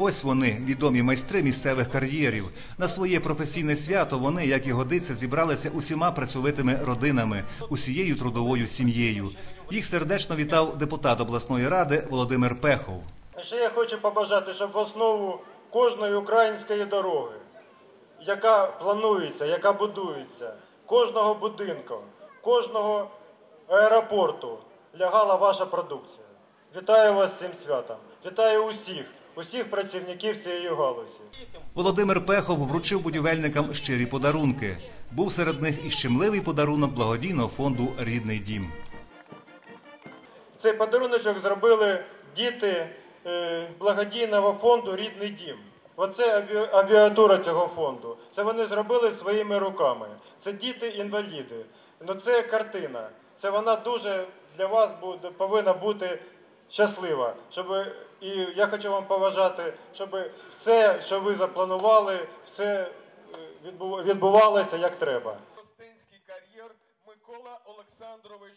Ось вони, відомі майстри місцевих кар'єрів. На своє професійне свято вони, як і годиться, зібралися усіма працьовитими родинами, усією трудовою сім'єю. Їх сердечно вітав депутат обласної ради Володимир Пехов. Ще я хочу побажати, щоб в основу кожної української дороги, яка планується, яка будується, кожного будинку, кожного аеропорту лягала ваша продукція. Вітаю вас з цим святом. Вітаю усіх, усіх працівників цієї галузі. Володимир Пехов вручив будівельникам щирі подарунки. Був серед них і щемливий подарунок благодійного фонду Рідний дім. Цей подаруночок зробили діти е, благодійного фонду Рідний дім. Оце аві- авіатура цього фонду. Це вони зробили своїми руками. Це діти-інваліди. Ну це картина. Це вона дуже для вас буде, повинна бути щаслива. Щоб, і я хочу вам поважати, щоб все, що ви запланували, все е, відбувалося як треба. Костинський кар'єр Микола Олександрович